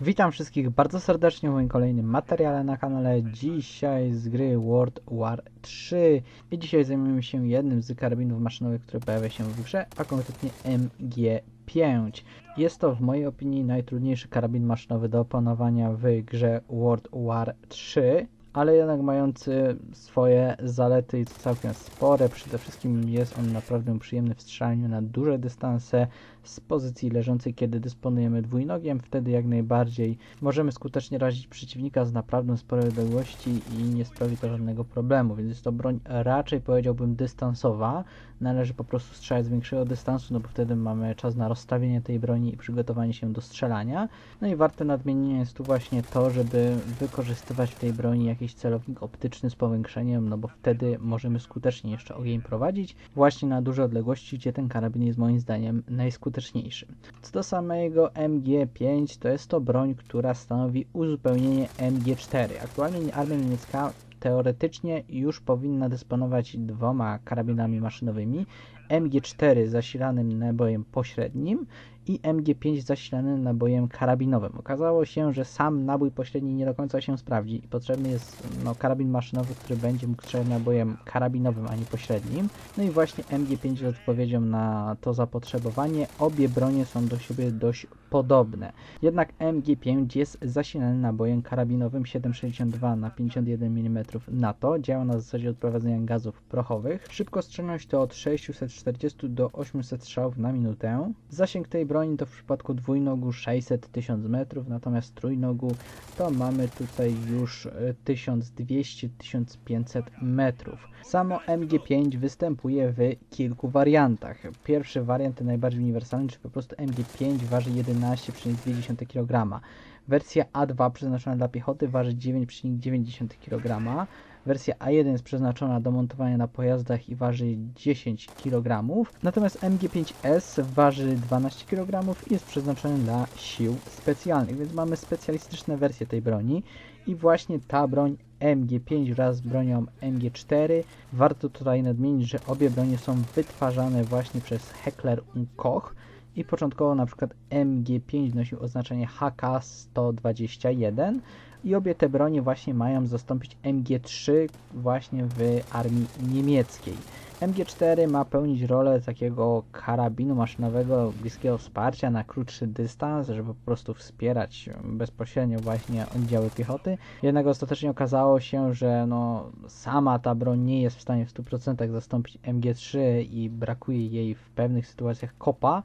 Witam wszystkich bardzo serdecznie w moim kolejnym materiale na kanale. Dzisiaj z gry World War 3 i dzisiaj zajmiemy się jednym z karabinów maszynowych, które pojawia się w grze, a konkretnie MG5. Jest to w mojej opinii najtrudniejszy karabin maszynowy do opanowania w grze World War 3 ale jednak mający swoje zalety i całkiem spore. Przede wszystkim jest on naprawdę przyjemny w strzelaniu na duże dystanse z pozycji leżącej, kiedy dysponujemy dwójnogiem. Wtedy jak najbardziej możemy skutecznie razić przeciwnika z naprawdę sporej odległości i nie sprawi to żadnego problemu, więc jest to broń raczej powiedziałbym dystansowa. Należy po prostu strzelać z większego dystansu, no bo wtedy mamy czas na rozstawienie tej broni i przygotowanie się do strzelania. No i warte nadmienienia jest tu właśnie to, żeby wykorzystywać w tej broni jakiś celownik optyczny z powiększeniem, no bo wtedy możemy skutecznie jeszcze ogień prowadzić właśnie na duże odległości, gdzie ten karabin jest moim zdaniem najskuteczniejszy. Co do samego MG5, to jest to broń, która stanowi uzupełnienie MG4. Aktualnie armia niemiecka teoretycznie już powinna dysponować dwoma karabinami maszynowymi. MG4 zasilanym nabojem pośrednim i MG5 zasilanym nabojem karabinowym. Okazało się, że sam nabój pośredni nie do końca się sprawdzi i potrzebny jest no, karabin maszynowy, który będzie mógł strzelać nabojem karabinowym, a nie pośrednim. No i właśnie MG5 jest odpowiedzią na to zapotrzebowanie. Obie bronie są do siebie dość podobne. Jednak MG5 jest zasilany nabojem karabinowym 7,62 na 51 mm NATO. Działa na zasadzie odprowadzenia gazów prochowych. Szybkostrzelność to od 640 do 800 strzałów na minutę. Zasięg tej broni to w przypadku dwójnogu 600-1000 metrów, natomiast trójnogu to mamy tutaj już 1200-1500 metrów. Samo MG5 występuje w kilku wariantach. Pierwszy wariant, najbardziej uniwersalny, czyli po prostu MG5 waży 11,2 kg. Wersja A2 przeznaczona dla piechoty waży 9,9 kg. Wersja A1 jest przeznaczona do montowania na pojazdach i waży 10 kg. Natomiast MG5S waży 12 kg i jest przeznaczony dla sił specjalnych, więc mamy specjalistyczne wersje tej broni. I właśnie ta broń MG5 wraz z bronią MG4. Warto tutaj nadmienić, że obie bronie są wytwarzane właśnie przez Heckler Koch i początkowo na przykład MG5 nosił oznaczenie HK121 i obie te bronie właśnie mają zastąpić MG3 właśnie w armii niemieckiej. MG4 ma pełnić rolę takiego karabinu maszynowego bliskiego wsparcia na krótszy dystans, żeby po prostu wspierać bezpośrednio właśnie oddziały piechoty. Jednak ostatecznie okazało się, że no, sama ta broń nie jest w stanie w 100% zastąpić MG3 i brakuje jej w pewnych sytuacjach kopa.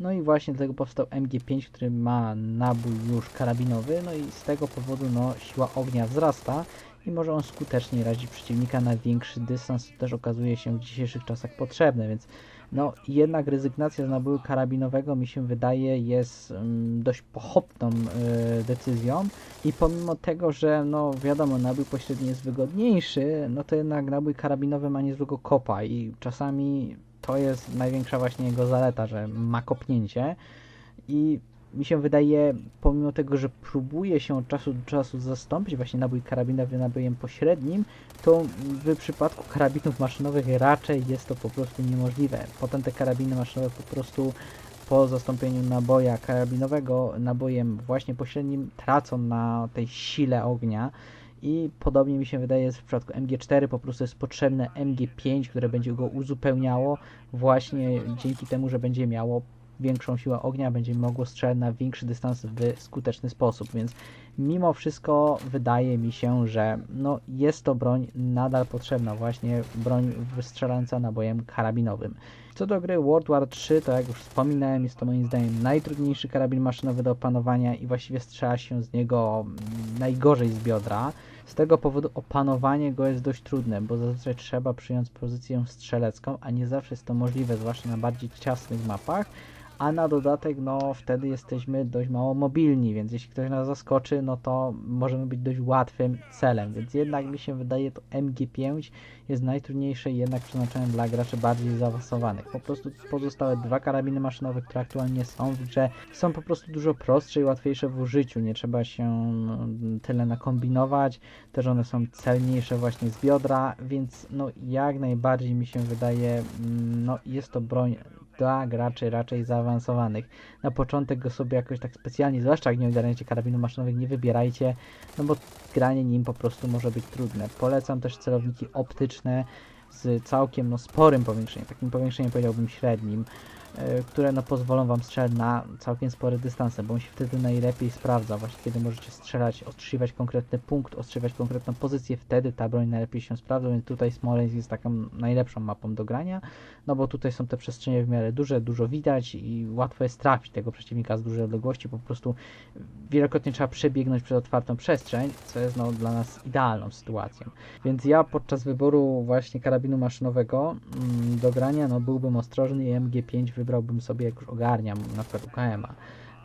No i właśnie dlatego powstał MG5, który ma nabój już karabinowy, no i z tego powodu no, siła ognia wzrasta i może on skutecznie razić przeciwnika na większy dystans, co też okazuje się w dzisiejszych czasach potrzebne, więc no jednak rezygnacja z naboju karabinowego mi się wydaje jest um, dość pochopną y, decyzją i pomimo tego, że no wiadomo nabój pośredni jest wygodniejszy, no to jednak nabój karabinowy ma niezłego kopa i czasami to jest największa właśnie jego zaleta, że ma kopnięcie i mi się wydaje, pomimo tego, że próbuje się od czasu do czasu zastąpić właśnie nabój karabinowy nabojem pośrednim, to w przypadku karabinów maszynowych raczej jest to po prostu niemożliwe. Potem te karabiny maszynowe po prostu po zastąpieniu naboja karabinowego nabojem właśnie pośrednim tracą na tej sile ognia i podobnie mi się wydaje w przypadku MG4 po prostu jest potrzebne MG5, które będzie go uzupełniało właśnie dzięki temu, że będzie miało większą siłę ognia, będzie mogło strzelać na większy dystans w skuteczny sposób, więc mimo wszystko wydaje mi się, że no, jest to broń nadal potrzebna, właśnie broń wystrzelająca nabojem karabinowym. Co do gry World War 3, to jak już wspominałem, jest to moim zdaniem najtrudniejszy karabin maszynowy do opanowania i właściwie strzela się z niego najgorzej z biodra. Z tego powodu opanowanie go jest dość trudne, bo zazwyczaj trzeba przyjąć pozycję strzelecką, a nie zawsze jest to możliwe, zwłaszcza na bardziej ciasnych mapach a na dodatek, no wtedy jesteśmy dość mało mobilni, więc jeśli ktoś nas zaskoczy, no to możemy być dość łatwym celem, więc jednak mi się wydaje to MG5 jest najtrudniejsze jednak przeznaczone dla graczy bardziej zaawansowanych. Po prostu pozostałe dwa karabiny maszynowe, które aktualnie są w grze, są po prostu dużo prostsze i łatwiejsze w użyciu, nie trzeba się mm, tyle nakombinować, też one są celniejsze właśnie z biodra, więc no jak najbardziej mi się wydaje, mm, no jest to broń dla graczy raczej zaawansowanych. Na początek go sobie jakoś tak specjalnie, zwłaszcza jak nie ogarniacie karabinu maszynowego, nie wybierajcie, no bo granie nim po prostu może być trudne. Polecam też celowniki optyczne z całkiem no, sporym powiększeniem, takim powiększeniem powiedziałbym średnim, które no, pozwolą Wam strzelać na całkiem spore dystanse, bo on się wtedy najlepiej sprawdza, właśnie kiedy możecie strzelać, ostrzywać konkretny punkt, ostrzywać konkretną pozycję, wtedy ta broń najlepiej się sprawdza, więc tutaj Smolensk jest taką najlepszą mapą do grania, no bo tutaj są te przestrzenie w miarę duże, dużo widać i łatwo jest trafić tego przeciwnika z dużej odległości, po prostu wielokrotnie trzeba przebiegnąć przez otwartą przestrzeń, co jest no, dla nas idealną sytuacją. Więc ja podczas wyboru właśnie karabinu maszynowego mm, do grania no, byłbym ostrożny i MG5 wybrałbym sobie jak już ogarniam, na przykład UKM-a.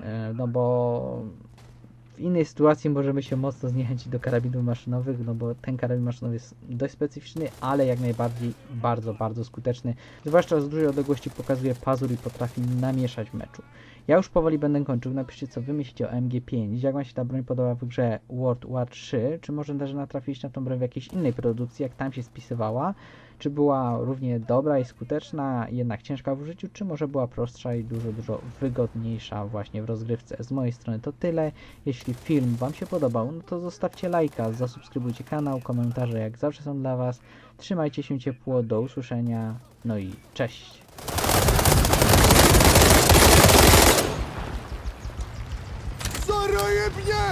E, No bo w innej sytuacji możemy się mocno zniechęcić do karabinów maszynowych, no bo ten karabin maszynowy jest dość specyficzny, ale jak najbardziej bardzo, bardzo skuteczny. Zwłaszcza z dużej odległości pokazuje pazur i potrafi namieszać w meczu. Ja już powoli będę kończył. Napiszcie, co wy myślicie o MG5. Jak wam się ta broń podoba w grze World War 3? Czy może też natrafiliście na tą broń w jakiejś innej produkcji, jak tam się spisywała? Czy była równie dobra i skuteczna, jednak ciężka w użyciu, czy może była prostsza i dużo, dużo wygodniejsza właśnie w rozgrywce? Z mojej strony to tyle. Jeśli film wam się podobał, no to zostawcie lajka, zasubskrybujcie kanał, komentarze jak zawsze są dla was. Trzymajcie się ciepło, do usłyszenia, no i cześć! Zaroje mnie!